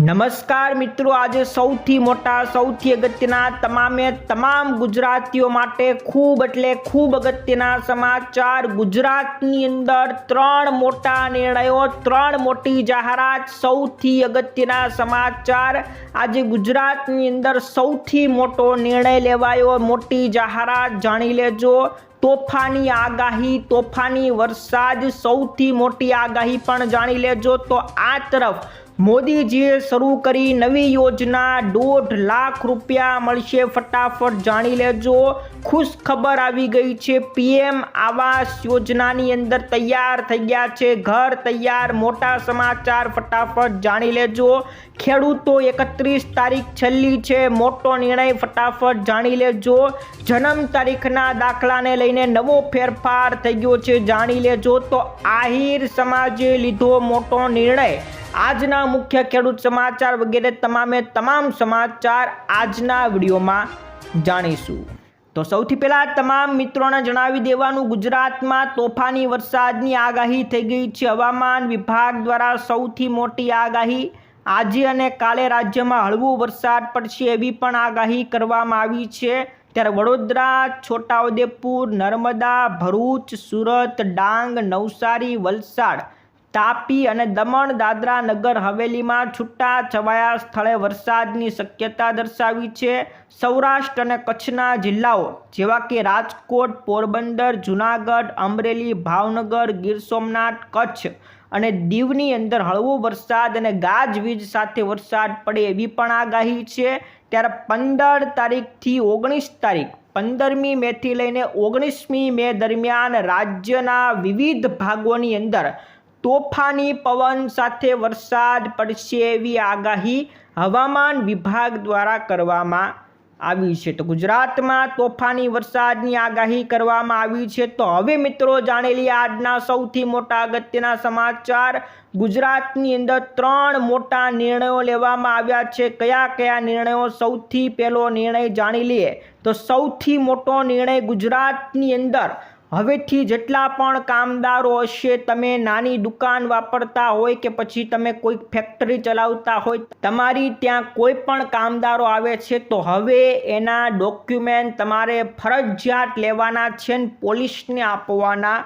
નમસ્કાર મિત્રો, આજે સૌથી મોટા, સૌથી અગત્યના તમામે તમામ ગુજરાતીઓ માટે ખૂબ એટલે ખૂબ અગત્યના સમાચાર. ગુજરાતની અંદર ત્રણ મોટા નિર્ણયો, ત્રણ મોટી જાહેરાત, સૌથી અગત્યના સમાચાર. આજે ગુજરાતની અંદર સૌથી મોટો નિર્ણય લેવાયો મોટી જાહેરાત, જાણી લેજો. તોફાની આગાહી, તોફાની વરસાદ, સૌથી મોટી આગાહી પણ જાણી લેજો. તો આ તરફ મોદીજીએ શરૂ કરી નવી યોજના. દોઢ લાખ રૂપિયા મળશે ફટાફટ જાણી લેજો. ખુશ ખબર આવી ગઈ છે. પીએમ આવાસ યોજનાની અંદર તૈયાર થઈ ગયા છે. ઘર તૈયાર, મોટા સમાચાર ફટાફટ જાણી લેજો. ખેડૂતો એકત્રીસ તારીખ છેલ્લી છે. મોટો નિર્ણય ફટાફટ જાણી લેજો. જન્મ તારીખના દાખલાને લઈને નવો ફેરફાર થઈ ગયો છે. જાણી લેજો તો આહિર સમાજે લીધો મોટો નિર્ણય. આજના મુખ્ય ખેડૂત સમાચાર વગેરે તમામે તમામ સમાચાર આજના વિડીયોમાં જાણીશું. તો સૌથી પહેલાં તમામ મિત્રોને જણાવી દેવાનું, ગુજરાતમાં તોફાની વરસાદની આગાહી થઈ ગઈ છે. હવામાન વિભાગ દ્વારા સૌથી મોટી આગાહી આજે અને કાલે રાજ્યમાં હળવો વરસાદ પડશે એવી પણ આગાહી કરવામાં આવી છે. ત્યારે વડોદરા, છોટાઉદેપુર, નર્મદા, ભરૂચ, સુરત, ડાંગ, નવસારી, વલસાડ તાપી અને દમણ દાદરા નગર હવેલીમાં છૂટા છવાયા સ્થળે વરસાદની શક્યતા દર્શાવી છે. સૌરાષ્ટ્ર અને કચ્છના જિલ્લાઓ જેવા કે રાજકોટ, પોરબંદર, જૂનાગઢ, અમરેલી, ભાવનગર, ગીર સોમનાથ, કચ્છ અને દીવની અંદર હળવો વરસાદ અને ગાજવીજ સાથે વરસાદ પડે એવી પણ આગાહી છે. ત્યારે પંદર તારીખથી ઓગણીસ તારીખ, પંદરમી મેથી લઈને ઓગણીસમી મે દરમિયાન રાજ્યના વિવિધ ભાગોની અંદર તોફાની પવન સાથે વરસાદ પડશે એવી આગાહી હવામાન વિભાગ દ્વારા કરવામાં આવી છે. તો ગુજરાતમાં તોફાની વરસાદની આગાહી કરવામાં આવી છે. તો હવે મિત્રો જાણેલી આજના સૌથી મોટા અગત્યના સમાચાર. ગુજરાતની અંદર ત્રણ મોટા નિર્ણયો લેવામાં આવ્યા છે. કયા કયા નિર્ણયો સૌથી પહેલો નિર્ણય જાણી લઈએ. તો સૌથી મોટો નિર્ણય ગુજરાતની અંદર હવેથી જેટલા પણ કામદારો હશે, તમે નાની દુકાન વાપરતા હોય કે પછી તમે કોઈ ફેક્ટરી ચલાવતા હોય, તમારી ત્યાં કોઈ પણ કામદારો આવે છે, તો હવે એના ડોક્યુમેન્ટ તમારે ફરજિયાત લેવાના છે ને પોલીસને આપવાના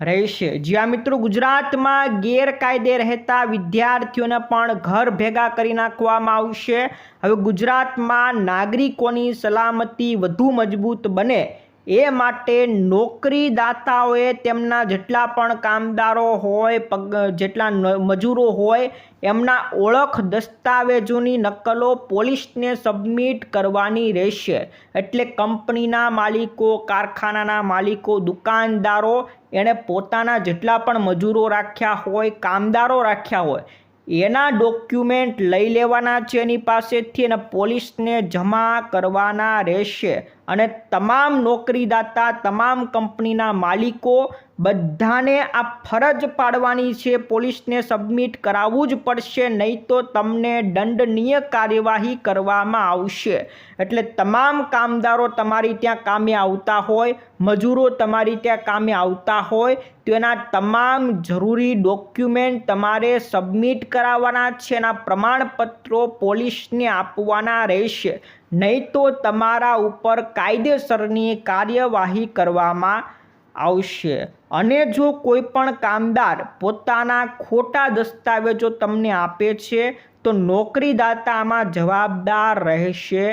રહેશે. જ્યાં મિત્રો ગુજરાતમાં ગેરકાયદે રહેતા વિદ્યાર્થીઓને પણ ઘર ભેગા કરી નાખવામાં આવશે. હવે ગુજરાતમાં નાગરિકોની સલામતી વધુ મજબૂત બને. એ માટે નોકરીદાતાઓએ તેમના જેટલા પણ કામદારો હોય, પગ, જેટલા મજૂરો હોય, એમના ઓળખ દસ્તાવેજોની નકલો પોલીસને સબમિટ કરવાની રહેશે. એટલે કંપનીના માલિકો, કારખાનાના માલિકો, દુકાનદારો એણે પોતાના જેટલા પણ મજૂરો રાખ્યા હોય, કામદારો રાખ્યા હોય, એના ડોક્યુમેન્ટ લઈ લેવાના છે એની પાસેથી અને પોલીસને જમા કરવાના રહેશે. અને તમામ નોકરીદાતા, તમામ કંપનીના માલિકો બધાને આ ફરજ પાડવાની છે. પોલીસને સબમિટ કરાવવું જ પડશે, નહીં તો તમને દંડનીય કાર્યવાહી કરવામાં આવશે. એટલે તમામ કામદારો તમારી ત્યાં કામે આવતા હોય, મજૂરો તમારી ત્યાં કામે આવતા હોય, તો એના તમામ જરૂરી ડોક્યુમેન્ટ તમારે સબમિટ કરાવવાના છે. એના પ્રમાણપત્રો પોલીસને આપવાના રહેશે. નહીં તો તમારા ઉપર કાયદેસરની કાર્યવાહી કરવામાં આવશે. અને જો કોઈ પણ કામદાર પોતાના ખોટા દસ્તાવેજો તમને આપે છે, તો નોકરીદાતામાં જવાબદાર રહેશે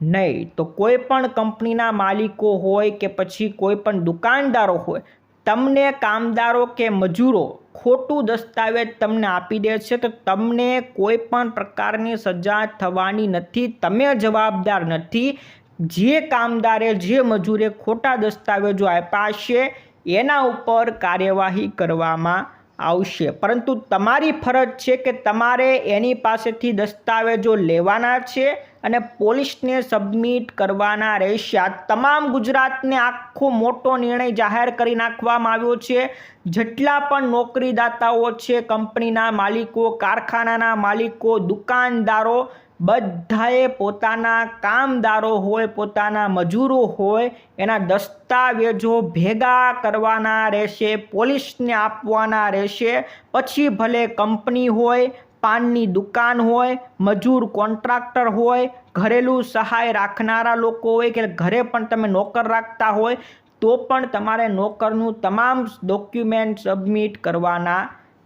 નહીં. તો કોઈ પણ કંપનીના માલિકો હોય કે પછી કોઈ પણ દુકાનદારો હોય, તમને કામદારો કે મજૂરો ખોટું દસ્તાવેજ તમને આપી દે છે, તો તમને કોઈ પણ પ્રકારની સજા થવાની નથી. તમે જવાબદાર નથી. જે કામદારે, જે મજૂરે ખોટા દસ્તાવેજો આપ્યા છે, એના ઉપર કાર્યવાહી કરવામાં આવશે. પરંતુ તમારી ફરજ છે કે તમારે એની પાસેથી દસ્તાવેજો લેવાના છે અને પોલીસને સબમિટ કરવાના રહેશે. તમામ ગુજરાતને આખો મોટો નિર્ણય જાહેર કરી નાખવામાં આવ્યો છે. જેટલા પણ નોકરીદાતાઓ છે, કંપનીના માલિકો, કારખાનાના માલિકો, દુકાનદારો બધાએ પોતાના કામદારો હોય, પોતાના મજૂરો હોય, એના દસ્તાવેજો ભેગા કરવાના રહેશે, પોલીસને આપવાના રહેશે. પછી ભલે કંપની હોય, પાનની દુકાન હોય, મજૂર કોન્ટ્રાક્ટર હોય, ઘરેલું સહાય રાખનારા લોકો હોય કે ઘરે પણ તમે નોકર રાખતા હોય, તો પણ તમારે નોકરનું તમામ ડોક્યુમેન્ટ સબમિટ કરવાના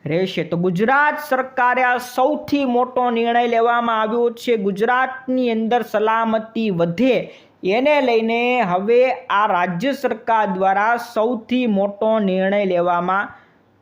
રહેશે. તો ગુજરાત સરકારે આ સૌથી મોટો નિર્ણય લેવામાં આવ્યો છે. ગુજરાતની અંદર સલામતી વધે એને લઈને હવે આ રાજ્ય સરકાર દ્વારા સૌથી મોટો નિર્ણય લેવામાં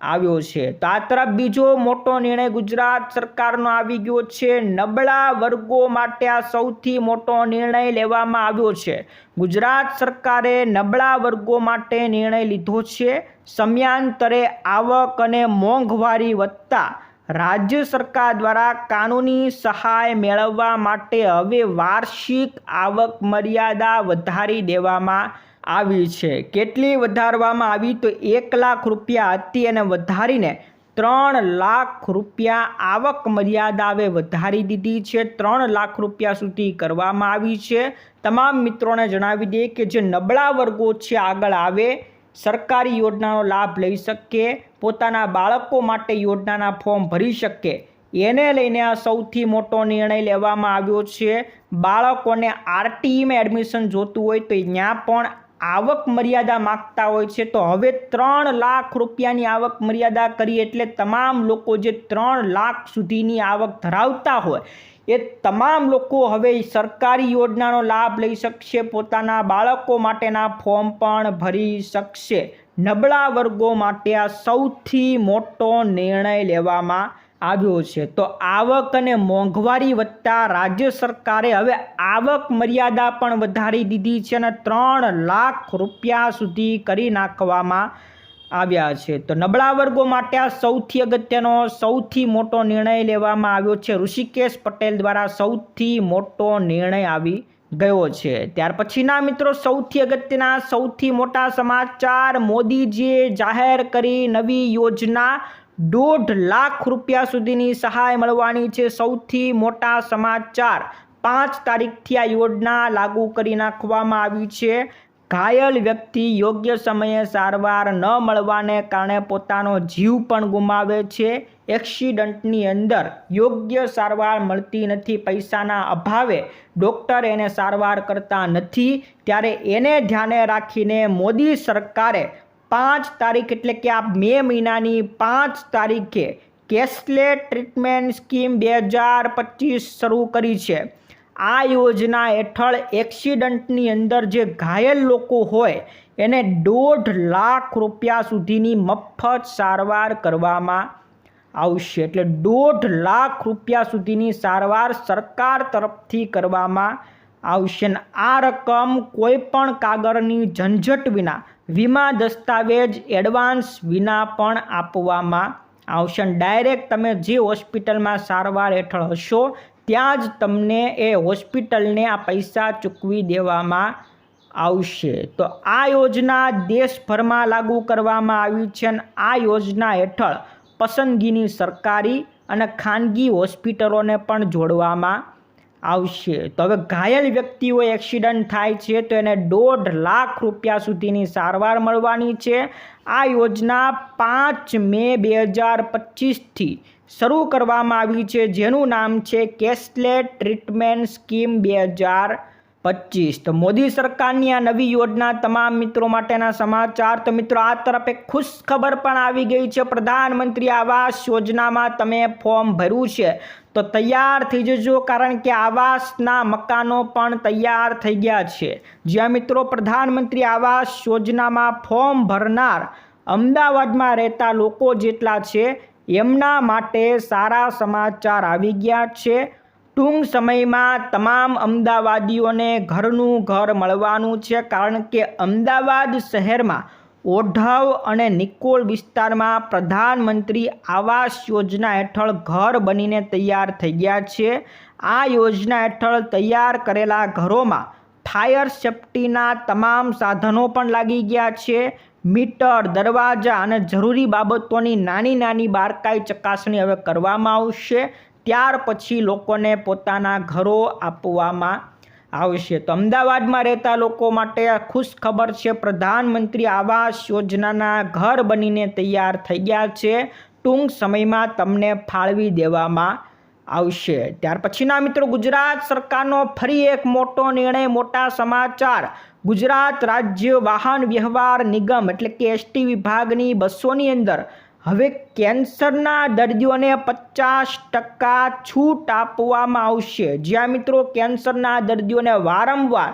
આવ્યો છે. તો આ તરફ બીજો મોટો નિર્ણય ગુજરાત સરકારનો આવી ગયો છે. નબળા વર્ગો માટે આ સૌથી મોટો નિર્ણય લેવામાં આવ્યો છે. ગુજરાત સરકારે નબળા વર્ગો માટે નિર્ણય લીધો છે. સમયાંતરે આવક અને મોંઘવારી વધતા રાજ્ય સરકાર દ્વારા કાનૂની સહાય મેળવવા માટે હવે વાર્ષિક આવક મર્યાદા વધારી દેવામાં આવી છે. કેટલી વધારવામાં આવી તો એક લાખ રૂપિયા હતી અને વધારીને ત્રણ લાખ રૂપિયા આવક મર્યાદાવે વધારી દીધી છે. ત્રણ લાખ રૂપિયા સુધી કરવામાં આવી છે. તમામ મિત્રોને જણાવી દઈએ કે જે નબળા વર્ગો છે આગળ આવે, સરકારી યોજનાનો લાભ લઈ શકે, પોતાના બાળકો માટે યોજનાના ફોર્મ ભરી શકે, એને લઈને આ સૌથી મોટો નિર્ણય લેવામાં આવ્યો છે. બાળકોને આરટીઈમાં એડમિશન જોતું હોય તો ત્યાં પણ આવક મર્યાદા માગતા હોય છે, તો હવે ત્રણ લાખ રૂપિયાની આવક મર્યાદા કરી એટલે તમામ લોકો જે ત્રણ લાખ સુધીની આવક ધરાવતા હોય, એ તમામ લોકો હવે સરકારી યોજનાનો લાભ લઈ શકશે, પોતાના બાળકો માટેના ફોર્મ પણ ભરી શકશે. નબળા વર્ગો માટે આ સૌથી મોટો નિર્ણય લેવામાં આવ્યો છે. તો આવક અને મોંઘવારી વધતા રાજ્ય સરકારે હવે આવક મર્યાદા પણ વધારી દીધી છે અને ત્રણ લાખ રૂપિયા સુધી કરી નાખવામાં આવ્યા છે. તો નબળા વર્ગો માટે આ સૌથી અગત્યનો, સૌથી મોટો નિર્ણય લેવામાં આવ્યો છે. ઋષિકેશ પટેલ દ્વારા સૌથી મોટો નિર્ણય આવી ગયો છે. ત્યાર પછીના મિત્રો, સૌથી અગત્યના, સૌથી મોટા સમાચાર મોદીજીએ જાહેર કરી નવી યોજના દોઢ લાખ રૂપિયા સુધીની સહાય મળવાની છે. સૌથી મોટા સમાચાર પાંચ તારીખથી આ યોજના લાગુ કરી નાખવામાં આવી છે. ઘાયલ વ્યક્તિ યોગ્ય સમયે સારવાર ન મળવાને કારણે પોતાનો જીવ પણ ગુમાવે છે. એક્સિડન્ટની અંદર યોગ્ય સારવાર મળતી નથી. પૈસાના અભાવે ડૉક્ટર એને સારવાર કરતા નથી. ત્યારે એને ધ્યાને રાખીને મોદી સરકારે પાંચ તારીખ એટલે કે આ મે મહિનાની પાંચ તારીખે કેશલેસ ટ્રીટમેન્ટ સ્કીમ બે હજાર પચીસ શરૂ કરી છે. આ યોજના હેઠળ એક્સિડન્ટની અંદર જે ઘાયલ લોકો હોય, એને દોઢ લાખ રૂપિયા સુધીની મફત સારવાર કરવામાં આવશે. એટલે દોઢ લાખ રૂપિયા સુધીની સારવાર સરકાર તરફથી કરવામાં આવશે. આ રકમ કોઈ પણ કાગળની ઝંઝટ વિના વીમા દસ્તાવેજ એડવાન્સ વિના પણ આપવામાં આવશે. ડાયરેક્ટ તમે જે હોસ્પિટલમાં સારવાર હેઠળ હશો, ત્યાં જ તમને એ હોસ્પિટલને આ પૈસા ચૂકવી દેવામાં આવશે. તો આ યોજના દેશભરમાં લાગુ કરવામાં આવી છે અને આ યોજના હેઠળ પસંદગીની સરકારી અને ખાનગી હોસ્પિટલોને પણ જોડવામાં આવશે. તો હવે ઘાયલ વ્યક્તિઓ એક્સિડન્ટ થાય છે તો એને દોઢ લાખ રૂપિયા સુધીની સારવાર મળવાની છે. આ યોજના પાંચ મે બે હજાર પચીસથી શરૂ કરવામાં આવી છે, જેનું નામ છે કેશલેસ ટ્રીટમેન્ટ સ્કીમ બે હજાર પચીસ. તો મોદી સરકારની આ નવી યોજના તમામ મિત્રો માટેના સમાચાર. તો મિત્રો, આ તરફ એક ખુશ ખબર પણ આવી ગઈ છે. પ્રધાનમંત્રી આવાસ યોજનામાં તમે ફોર્મ ભર્યું છે. તો તૈયાર થઈ જજો, કારણ કે આવાસના મકાનો પણ તૈયાર થઈ ગયા છે. જ્યાં મિત્રો, પ્રધાનમંત્રી આવાસ યોજનામાં ફોર્મ ભરનાર અમદાવાદમાં રહેતા લોકો જેટલા છે, એમના માટે સારા સમાચાર આવી ગયા છે. ટૂંક સમયમાં તમામ અમદાવાદીઓને ઘરનું ઘર મળવાનું છે, કારણ કે અમદાવાદ શહેરમાં ઓઢવ અને નિકોલ વિસ્તારમાં પ્રધાનમંત્રી આવાસ યોજના હેઠળ ઘર બનીને તૈયાર થઈ ગયા છે. આ યોજના હેઠળ તૈયાર કરેલા ઘરોમાં ફાયર સેફ્ટીના તમામ સાધનો પણ લાગી ગયા છે. મીટર, દરવાજા અને જરૂરી બાબતોની નાની નાની બારકાઈ ચકાસણી હવે કરવામાં આવશે. ત્યાર પછી લોકોને પોતાના ઘરો આપવામાં આવશે. તો અમદાવાદમાં રહેતા લોકો માટે ખુશ ખબર છે, પ્રધાનમંત્રી આવાસ યોજનાના ઘર બનીને તૈયાર થઈ ગયા છે. ટૂંક સમયમાં તમને ફાળવી દેવામાં આવશે. ત્યાર પછીના મિત્રો, ગુજરાત સરકારનો ફરી એક મોટો નિર્ણય, મોટા સમાચાર. ગુજરાત રાજ્ય વાહન વ્યવહાર નિગમ એટલે કે એસટી વિભાગની બસોની અંદર હવે કેન્સરના દર્દીઓને પચાસ ટકા છૂટ આપવામાં આવશે. જ્યાં મિત્રો કેન્સરના દર્દીઓને વારંવાર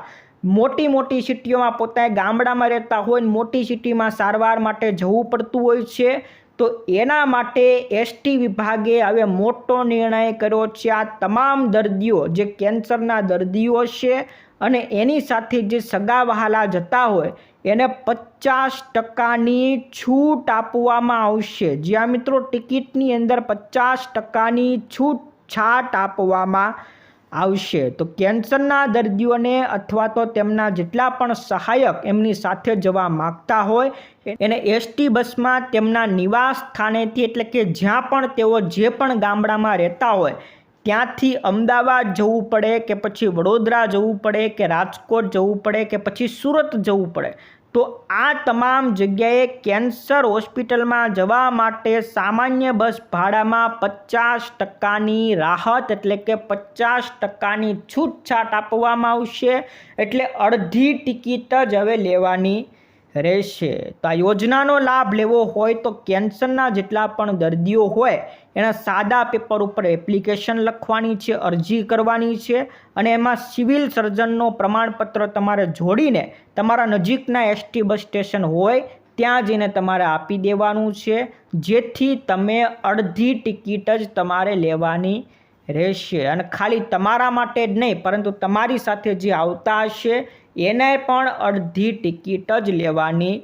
મોટી મોટી સિટીઓમાં પોતાએ ગામડામાં રહેતા હોય ને મોટી સિટીમાં સારવાર માટે જવું પડતું હોય છે, તો એના માટે એસટી વિભાગે હવે મોટો નિર્ણય કર્યો છે. આ તમામ દર્દીઓ જે કેન્સરના દર્દીઓ છે અને એની સાથે જે સગા વહાલા જતા હોય, એને પચાસ ટકાની છૂટ આપવામાં આવશે. જ્યાં મિત્રો, ટિકિટની અંદર પચાસ ટકાની છૂટ છાટ આપવામાં આવશે. તો કેન્સરના દર્દીઓને અથવા તો તેમના જેટલા પણ સહાયક એમની સાથે જવા માગતા હોય, એને એસટી બસમાં તેમના નિવાસ સ્થાનેથી એટલે કે જ્યાં પણ તેઓ જે પણ ગામડામાં રહેતા હોય ત્યાંથી અમદાવાદ જવું પડે કે પછી વડોદરા જવું પડે કે રાજકોટ જવું પડે કે પછી સુરત જવું પડે, તો આ તમામ જગ્યાએ કેન્સર હોસ્પિટલમાં જવા માટે સામાન્ય બસ ભાડામાં પચાસ ટકાની રાહત એટલે કે પચાસ ટકાની છૂટછાટ આપવામાં આવશે, એટલે અડધી ટિકિટ જ હવે લેવાની રહેશે. તો આ યોજનાનો લાભ લેવો હોય તો કેન્સરના જેટલા પણ દર્દીઓ હોય, એના સાદા પેપર ઉપર એપ્લિકેશન લખવાની છે, અરજી કરવાની છે અને એમાં સિવિલ સર્જનનો પ્રમાણપત્ર તમારે જોડીને તમારા નજીકના એસટી બસ સ્ટેશન હોય, ત્યાં જઈને તમારે આપી દેવાનું છે. જેથી તમે અડધી ટિકિટ જ તમારે લેવાની રહેશે. અને ખાલી તમારા માટે જ નહીં, પરંતુ તમારી સાથે જે આવતા હશે એને પણ અડધી ટિકિટ જ લેવાની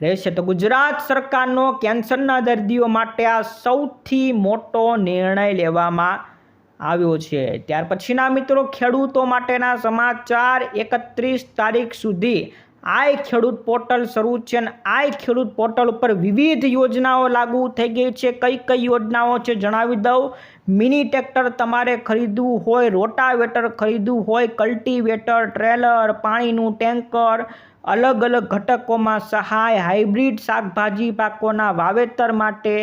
રહેશે. તો ગુજરાત સરકારનો કેન્સરના દર્દીઓ માટે આ સૌથી મોટો નિર્ણય લેવામાં આવ્યો છે. ત્યાર પછીના મિત્રો, ખેડૂતો માટેના સમાચાર એકત્રીસ તારીખ સુધી આઈ ખેડૂત પોર્ટલ શરૂ છે અને આઈ ખેડૂત પોર્ટલ ઉપર વિવિધ યોજનાઓ લાગુ થઈ ગઈ છે. કઈ કઈ યોજનાઓ છે જણાવી દઉં. મિની ટ્રેક્ટર તમારે ખરીદવું હોય, રોટાવેટર ખરીદવું હોય, કલ્ટિવેટર, ટ્રેલર, પાણીનું ટેન્કર, અલગ અલગ ઘટકોમાં સહાય, હાઇબ્રિડ શાકભાજી પાકોના વાવેતર માટે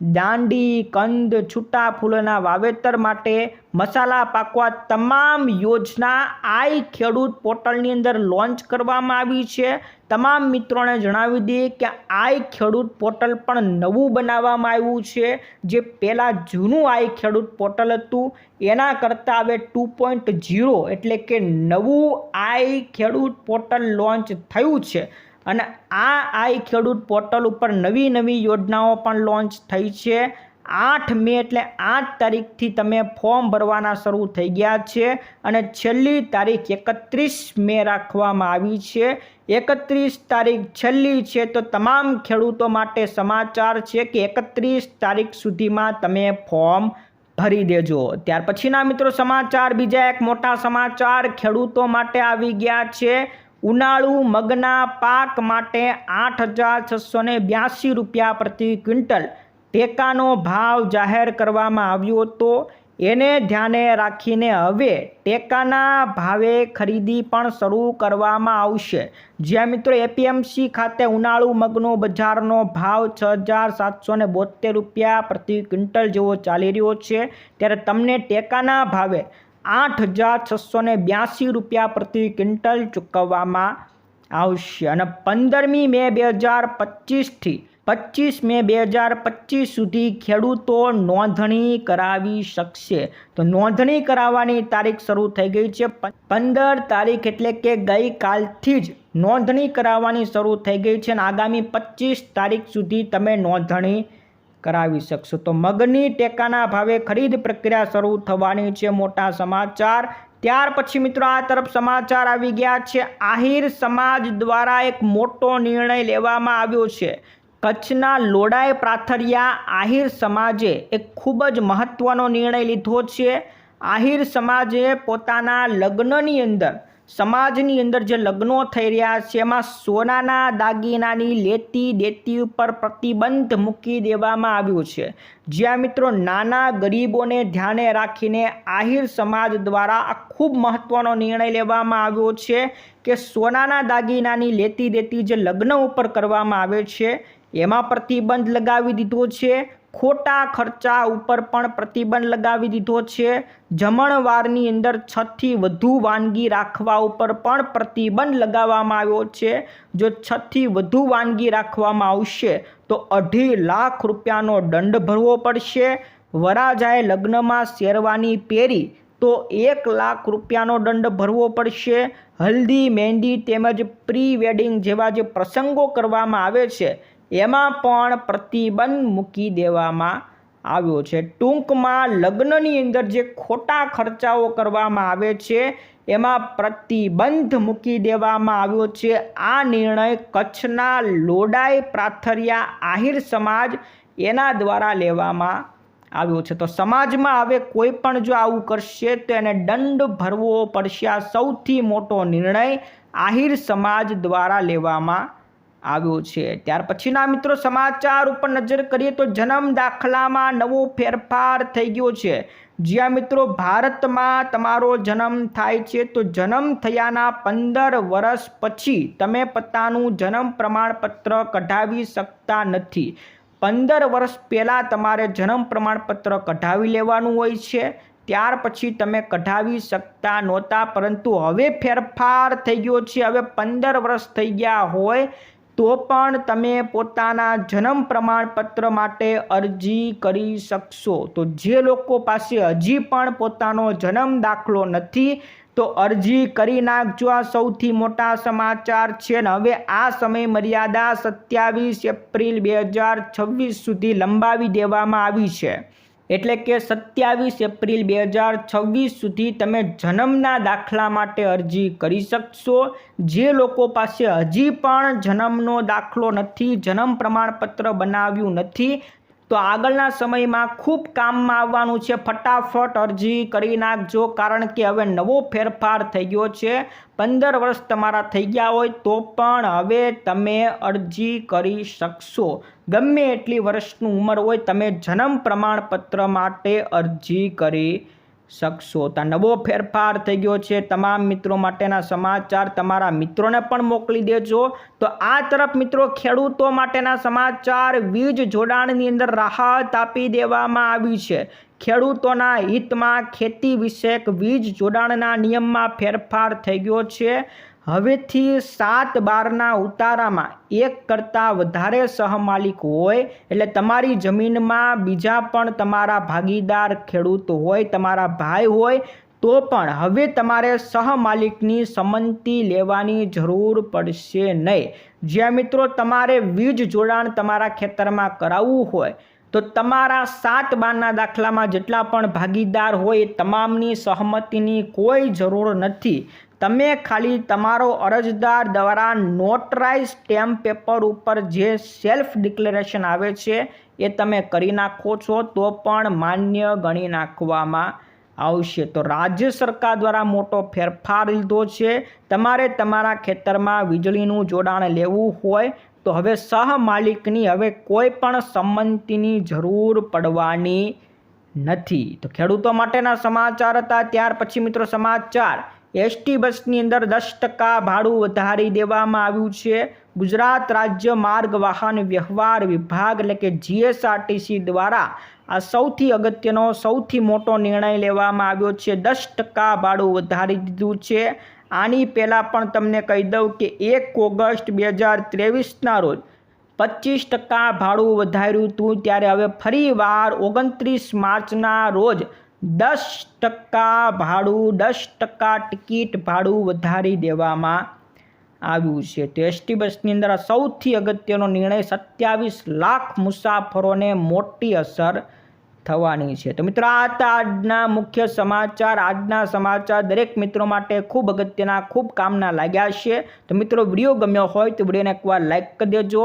દાંડી, કંદ, છૂટા ફૂલોના વાવેતર માટે મસાલા પાકવા તમામ યોજના આઈ ખેડૂત પોર્ટલની અંદર લોન્ચ કરવામાં આવી છે. તમામ મિત્રોને જણાવી દઈએ કે આઈ ખેડૂત પોર્ટલ પણ નવું બનાવવામાં આવ્યું છે. જે પહેલાં જૂનું આઈ ખેડૂત પોર્ટલ હતું. એના કરતાં હવે ટુ પોઈન્ટ ઝીરો એટલે કે નવું આઈ ખેડૂત પોર્ટલ લોન્ચ થયું છે. અને આ આઈ ખેડૂત પોર્ટલ ઉપર નવી નવી યોજનાઓ પણ લોન્ચ થઈ છે. આઠ મે એટલે આઠ તારીખથી તમે ફોર્મ ભરવાના શરૂ થઈ ગયા છે અને છેલ્લી તારીખ એકત્રીસ મે રાખવામાં આવી છે. એકત્રીસ તારીખ છેલ્લી છે તો તમામ ખેડૂતો માટે સમાચાર છે કે એકત્રીસ તારીખ સુધીમાં તમે ફોર્મ ભરી દેજો. ત્યાર પછીના મિત્રો સમાચાર, બીજા એક મોટા સમાચાર, ખેડૂતો માટે આવી ગયા છે. ઉનાળુ મગના પાક માટે આઠ હજાર છસો ને બ્યાસી રૂપિયા પ્રતિ ક્વિન્ટલ ટેકાનો ભાવ જાહેર કરવામાં આવ્યો હતો. એને ધ્યાને રાખીને હવે ટેકાના ભાવે ખરીદી પણ શરૂ કરવામાં આવશે. જ્યાં મિત્રો એપીએમસી ખાતે ઉનાળુ મગનો બજારનો ભાવ છ હજાર સાતસો ને બોતેર રૂપિયા પ્રતિ ક્વિન્ટલ જેવો ચાલી રહ્યો છે. ત્યારે તમને ટેકાના ભાવે આઠ હજાર છસો બ્યાસી રૂપિયા પ્રતિ ક્વિન્ટલ ચૂકવવામાં આવશે અને પંદરમી મે બે હજાર પચીસથી પચીસ મે બે હજાર પચીસ સુધી ખેડૂતો નોંધણી કરાવી શકશે. તો નોંધણી કરાવવાની તારીખ શરૂ થઈ ગઈ છે. પંદર તારીખ એટલે કે ગઈકાલથી જ નોંધણી કરાવવાની શરૂ થઈ ગઈ છે અને આગામી પચીસ તારીખ સુધી તમે નોંધણી કરાવી શકશો. તો મગની ટેકાના ભાવે ખરીદ પ્રક્રિયા શરૂ થવાની છે. મોટા સમાચાર. ત્યાર પછી મિત્રો આ તરફ સમાચાર આવી ગયા છે. આહિર સમાજ દ્વારા એક મોટો નિર્ણય લેવામાં આવ્યો છે. કચ્છના લોડાઈ પ્રાથરિયા આહિર સમાજે એક ખૂબ જ મહત્ત્વનો નિર્ણય લીધો છે. આહિર સમાજે પોતાના લગ્નની અંદર સમાજની અંદર જે લગ્નો થઈ રહ્યા છે, એમાં સોનાના દાગીનાની લેતી દેતી ઉપર પ્રતિબંધ મૂકી દેવામાં આવ્યો છે. જ્યાં મિત્રો નાના ગરીબોને ધ્યાને રાખીને આહિર સમાજ દ્વારા આ ખૂબ મહત્ત્વનો નિર્ણય લેવામાં આવ્યો છે કે સોનાના દાગીનાની લેતી દેતી જે લગ્ન ઉપર કરવામાં આવે છે, એમાં પ્રતિબંધ લગાવી દીધો છે. ખોટા ખર્ચા ઉપર પણ પ્રતિબંધ લગાવી દીધો છે. જમણવારની અંદર છથી વધુ વાનગી રાખવા ઉપર પણ પ્રતિબંધ લગાવવામાં આવ્યો છે. જો છથી વધુ વાનગી રાખવામાં આવશે, તો અઢી લાખ રૂપિયાનો દંડ ભરવો પડશે. વરાજાએ લગ્નમાં શેરવાની પહેરી, તો એક લાખ રૂપિયાનો દંડ ભરવો પડશે. હલ્દી, મહેંદી તેમજ પ્રી વેડિંગ જેવા જે પ્રસંગો કરવામાં આવે છે એમાં પણ પ્રતિબંધ મૂકી દેવામાં આવ્યો છે. ટૂંકમાં લગ્નની અંદર જે ખોટા ખર્ચાઓ કરવામાં આવે છે, એમાં પ્રતિબંધ મૂકી દેવામાં આવ્યો છે. આ નિર્ણય કચ્છના લોડાઈ પ્રાથરિયા આહિર સમાજ એના દ્વારા લેવામાં આવ્યો છે. તો સમાજમાં હવે કોઈ પણ જો આવું કરશે, તો એને દંડ ભરવો પડશે. આ સૌથી મોટો નિર્ણય આહિર સમાજ દ્વારા લેવામાં આવ્યો છે. ત્યાર પછીના મિત્રો સમાચાર ઉપર નજર કરીએ તો જન્મ દાખલામાં નવો ફેરફાર થઈ ગયો છે. જ્યાં મિત્રો ભારતમાં તમારો જન્મ થાય છે તો જન્મ થયાના પંદર વર્ષ પછી તમે પોતાનું જન્મ પ્રમાણપત્ર કઢાવી શકતા નથી. પંદર વર્ષ પહેલાં તમારે જન્મ પ્રમાણપત્ર કઢાવી લેવાનું હોય છે. ત્યાર પછી તમે કઢાવી શકતા નહોતા, પરંતુ હવે ફેરફાર થઈ ગયો છે. હવે પંદર વર્ષ થઈ ગયા હોય તો પણ તમે પોતાના જન્મ પ્રમાણપત્ર માટે અરજી કરી શકશો. તો જે લોકો પાસે હજી પણ પોતાનો જન્મ દાખલો નથી, તો અરજી કરી નાખજો. આ સૌથી મોટા સમાચાર છે ને, હવે આ સમય મર્યાદા સત્યાવીસ એપ્રિલ બે હજાર છવ્વીસ સુધી લંબાવી દેવામાં આવી છે. એટલે કે સત્યાવીસ એપ્રિલ બે હજાર છવ્વીસ સુધી તમે જન્મના દાખલા માટે અરજી કરી શકશો. જે લોકો પાસે હજી પણ જન્મનો દાખલો નથી, જન્મ પ્રમાણપત્ર બનાવ્યું નથી તો આગળના સમયમાં ખૂબ કામમાં આવવાનું છે. ફટાફટ અરજી કરી નાખજો, કારણ કે હવે નવો ફેરફાર થઈ ગયો છે. પંદર વર્ષ તમારા થઈ ગયા હોય તો પણ હવે તમે અરજી કરી શકશો. ગમે એટલી વર્ષની ઉંમર હોય, તમે જન્મ પ્રમાણપત્ર માટે અરજી કરી શકશો. તો નવો ફેરફાર થઈ ગયો છે. તમામ મિત્રો માટેના સમાચાર તમારા મિત્રોને પણ મોકલી દેજો. તો આ તરફ મિત્રો ખેડૂતો માટેના સમાચાર વીજ જોડાણની અંદર રાહત આપી દેવામાં આવી છે. ખેડૂતોના હિતમાં ખેતી વિષયક વીજ જોડાણના નિયમમાં ફેરફાર થઈ ગયો છે. હવેથી સાત બારના ઉતારામાં એક કરતાં વધારે સહમાલિક હોય, એટલે તમારી જમીનમાં બીજા પણ તમારા ભાગીદાર ખેડૂત હોય, તમારા ભાઈ હોય, તો પણ હવે તમારે સહમાલિકની સંમતિ લેવાની જરૂર પડશે નહીં. જ્યાં મિત્રો તમારે વીજ જોડાણ તમારા ખેતરમાં કરાવવું હોય, તો તમારા સાત બારના દાખલામાં જેટલા પણ ભાગીદાર હોય તમામની સહમતિની કોઈ જરૂર નથી. તમે ખાલી તમારો અરજદાર દ્વારા નોટરાઇઝ સ્ટેમ્પ પેપર ઉપર જે સેલ્ફ ડિક્લેરેશન આવે છે એ તમે કરી નાખો છો, તો પણ માન્ય ગણી નાખવામાં આવશે. તો રાજ્ય સરકાર દ્વારા મોટો ફેરફાર લીધો છે. તમારે તમારા ખેતરમાં વીજળીનું જોડાણ લેવું હોય, તો હવે સહમાલિકની હવે કોઈ પણ સંમતિની જરૂર પડવાની નથી. તો ખેડૂતો માટેના સમાચાર હતા. ત્યાર પછી મિત્રો સમાચાર. એસટી બસની અંદર દસ ટકા ભાડું વધારી દેવામાં આવ્યું છે. ગુજરાત રાજ્ય માર્ગ વાહન વ્યવહાર વિભાગ એટલે કે જીએસઆરટીસી દ્વારા આ સૌથી અગત્યનો, સૌથી મોટો નિર્ણય લેવામાં આવ્યો છે. દસ ટકા ભાડું વધારી દીધું છે. આની પહેલાં પણ તમને કહી દઉં કે એક ઓગસ્ટ બે હજાર ત્રેવીસના રોજ પચીસ ટકા ભાડું વધાર્યું હતું. ત્યારે હવે ફરીવાર ઓગણત્રીસ માર્ચના રોજ દસ ટકા ભાડું, દસ ટકા ટિકિટ ભાડું વધારી દેવામાં આવ્યું છે. તો એસટી બસની અંદર સૌથી અગત્યનો નિર્ણય સત્યાવીસ લાખ મુસાફરોને મોટી અસર થવાની છે. તો મિત્રો, આ હતા આજના મુખ્ય સમાચાર. આજના સમાચાર દરેક મિત્રો માટે ખૂબ અગત્યના, ખૂબ કામના લાગ્યા છે. તો મિત્રો, વીડિયો ગમ્યો હોય તો વિડીયોને એકવાર લાઇક કરી દેજો.